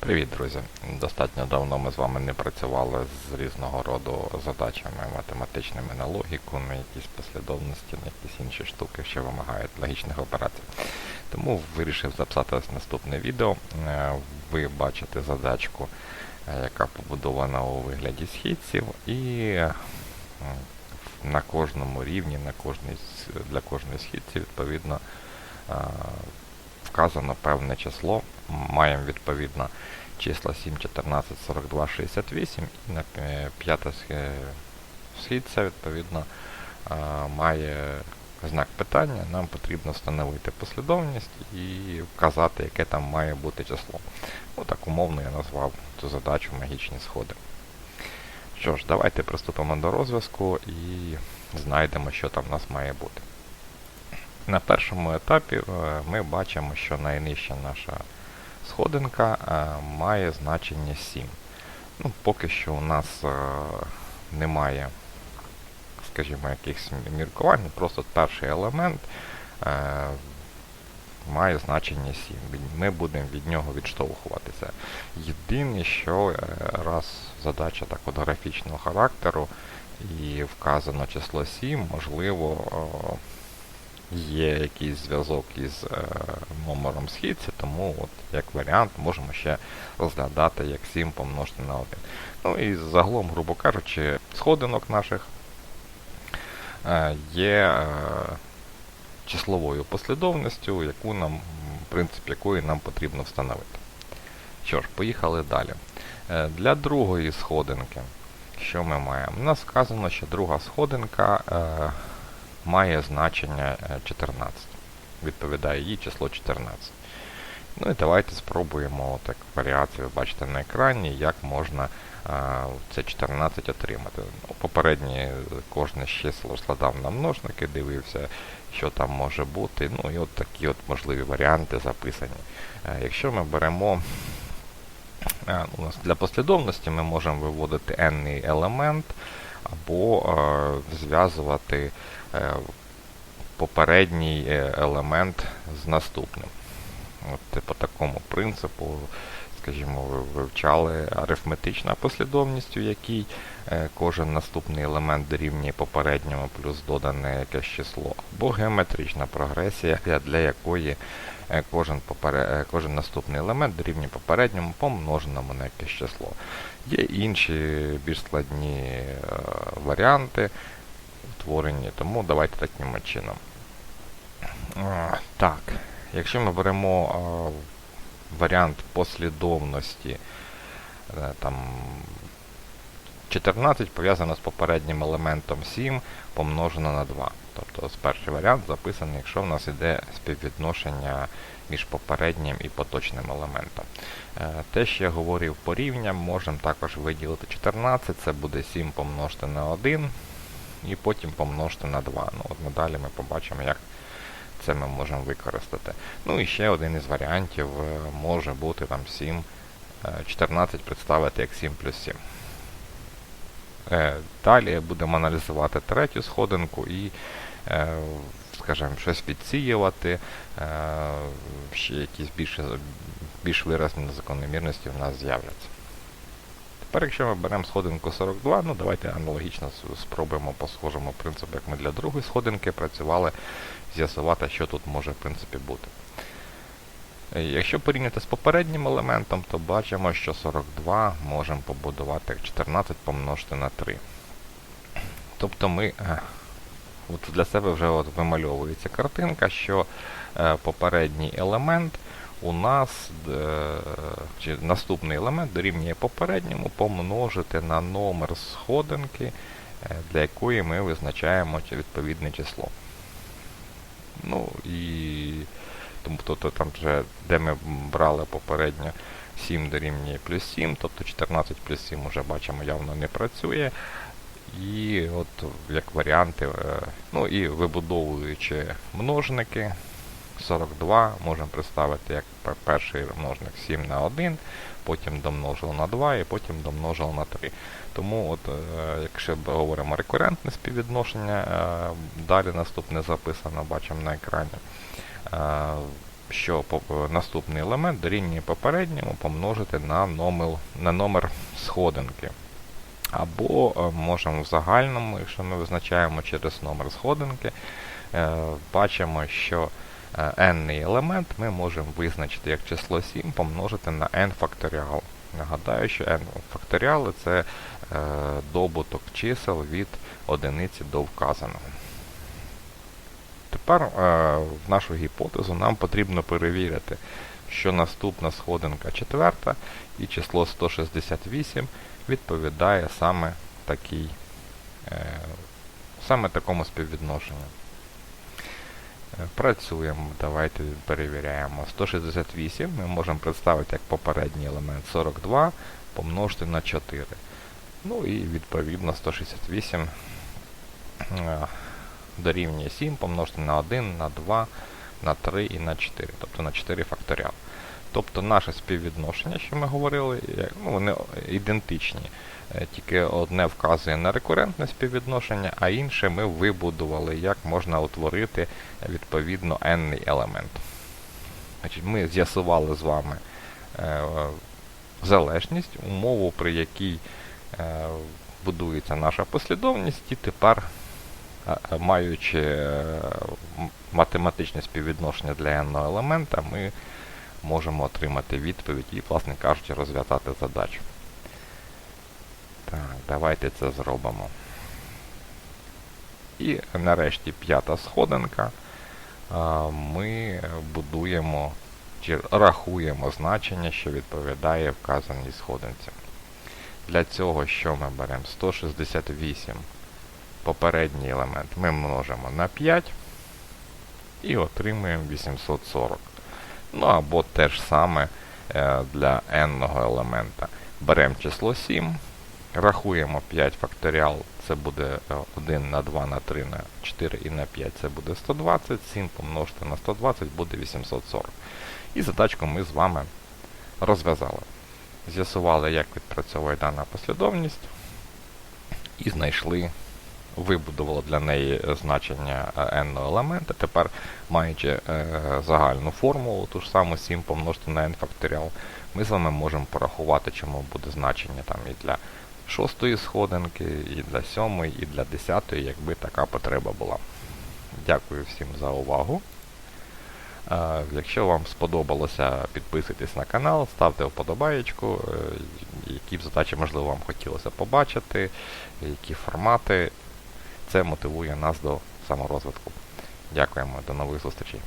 Привіт, друзі! Достатньо давно ми з вами не працювали з різного роду задачами математичними на логіку, на якісь послідовності, на якісь інші штуки, що вимагають логічних операцій. Тому вирішив записати ось наступне відео. Е, Ви бачите задачку, е, яка побудована у вигляді східців, і на кожному рівні, на кожній, для кожної східці, відповідно, е, вказано певне число. Маємо відповідно числа 7, 14, 42, 68 і на е, п'ята східця, відповідно, е, має знак питання. Нам потрібно встановити послідовність і вказати, яке там має бути число. Ну, так умовно я назвав цю задачу магічні сходи. Що ж, давайте приступимо до розв'язку і знайдемо, що там в нас має бути. На першому етапі е, ми бачимо, що найнижча наша сходинка е, має значення 7. Ну, поки що у нас е, немає, скажімо, якихось міркувань, просто перший елемент має значення 7. Ми будемо від нього відштовхуватися. Єдине, що раз задача так от графічного характеру і вказано число 7, можливо, є якийсь зв'язок із е, номером східця, тому от, як варіант можемо ще розглядати як 7 помножити на 1. Ну і загалом, грубо кажучи, сходинок наших е, є е, числовою послідовністю, яку нам, принцип якої нам потрібно встановити. Що ж, поїхали далі. Е, Для другої сходинки, що ми маємо? У нас сказано, що друга сходинка е, має значення е, 14. Відповідає їй число 14. Ну і давайте спробуємо так варіацію, ви бачите на екрані, як можна а, це 14 отримати. Ну, попередні е, кожне з чисел розкладав на множники, дивився, що там може бути. Ну і от такі от можливі варіанти записані. Е, Якщо ми беремо е, у нас для послідовності, ми можемо виводити n елемент або е, зв'язувати е, попередній е, елемент з наступним. От по такому принципу, скажімо, ви вивчали арифметична послідовність, у якій е, кожен наступний елемент дорівнює попередньому плюс додане якесь число, або геометрична прогресія, для- якої е, кожен, попере, е, кожен наступний елемент дорівнює попередньому помноженому на якесь число. Є інші більш складні варіанти утворені, тому давайте таким чином. Так, якщо ми беремо варіант послідовності, е, там 14 пов'язано з попереднім елементом 7 помножено на 2. Тобто перший варіант записаний, якщо в нас йде співвідношення між попереднім і поточним елементом. Е, Те, що я говорив по рівням, можемо також виділити 14, це буде 7 помножити на 1 і потім помножити на 2. Ну, от надалі ми побачимо, як це ми можемо використати. Ну і ще один із варіантів е, може бути там 7, е, 14 представити як 7 плюс 7. Е, Далі будемо аналізувати третю сходинку і, е, скажімо, щось підсіювати, е, ще якісь більш, більш виразні закономірності в нас з'являться. Тепер, якщо ми беремо сходинку 42, ну давайте аналогічно спробуємо по схожому принципу, як ми для другої сходинки працювали, з'ясувати, що тут може в принципі бути. Е, Якщо порівняти з попереднім елементом, то бачимо, що 42 можемо побудувати як 14 помножити на 3. Тобто ми е, от для себе вже от вимальовується картинка, що е, попередній елемент у нас чи наступний елемент дорівнює попередньому помножити на номер сходинки, е, для якої ми визначаємо відповідне число. Ну і тобто там вже, де ми брали попередньо 7 дорівнює плюс 7, тобто 14 плюс 7 вже бачимо явно не працює. І от як варіанти, е, ну і вибудовуючи множники, 42 можемо представити як перший множник 7 на 1, потім домножили на 2 і потім домножили на 3. Тому, от, е, якщо говоримо рекурентне співвідношення, е, далі наступне записано, бачимо на екрані. Е, що наступний елемент дорівнює попередньому помножити на номер, на номер сходинки. Або можемо в загальному, якщо ми визначаємо через номер сходинки, бачимо, що е, n елемент ми можемо визначити як число 7 помножити на n факторіал. Нагадаю, що n факторіали це е, добуток чисел від одиниці до вказаного. Тепер е, в нашу гіпотезу нам потрібно перевірити, що наступна сходинка четверта і число 168 відповідає саме такій, саме такому співвідношенню. Е, Працюємо, давайте перевіряємо. 168 ми можемо представити як попередній елемент 42 помножити на 4. Ну і відповідно 168 е, дорівнює 7 помножити на 1, на 2, на 3 і на 4, тобто на 4 факторіал. Тобто наше співвідношення, що ми говорили, ну, вони ідентичні. Е, Тільки одне вказує на рекурентне співвідношення, а інше ми вибудували, як можна утворити відповідно n елемент. Значить, Ми з'ясували з вами е, залежність, умову, при якій е, будується наша послідовність, і тепер, маючи математичне співвідношення для n елемента, ми можемо отримати відповідь і, власне кажучи, розв'язати задачу. Так, давайте це зробимо. І нарешті п'ята сходинка. Ми будуємо чи рахуємо значення, що відповідає вказаній сходинці. Для цього що ми беремо? 168 попередній елемент ми множимо на 5 і отримуємо 840. Ну або те ж саме е, для n елемента. Беремо число 7, рахуємо 5 факторіал, це буде е, 1 на 2 на 3 на 4 і на 5 це буде 120, 7 помножити на 120 буде 840. І задачку ми з вами розв'язали. З'ясували, як відпрацьовує дана послідовність, і знайшли, вибудували для неї е, значення е, n елемента. Тепер, маючи е, загальну формулу, ту ж саму 7 помножити на n факторіал, ми з вами можемо порахувати, чому буде значення там і для шостої сходинки, і для сьомої, і для десятої, якби така потреба була. Дякую всім за увагу. Е, Якщо вам сподобалося, підписуйтесь на канал, ставте вподобаєчку, е, які б задачі, можливо, вам хотілося побачити, які формати. Це мотивує нас до саморозвитку. Дякуємо, до нових зустрічей.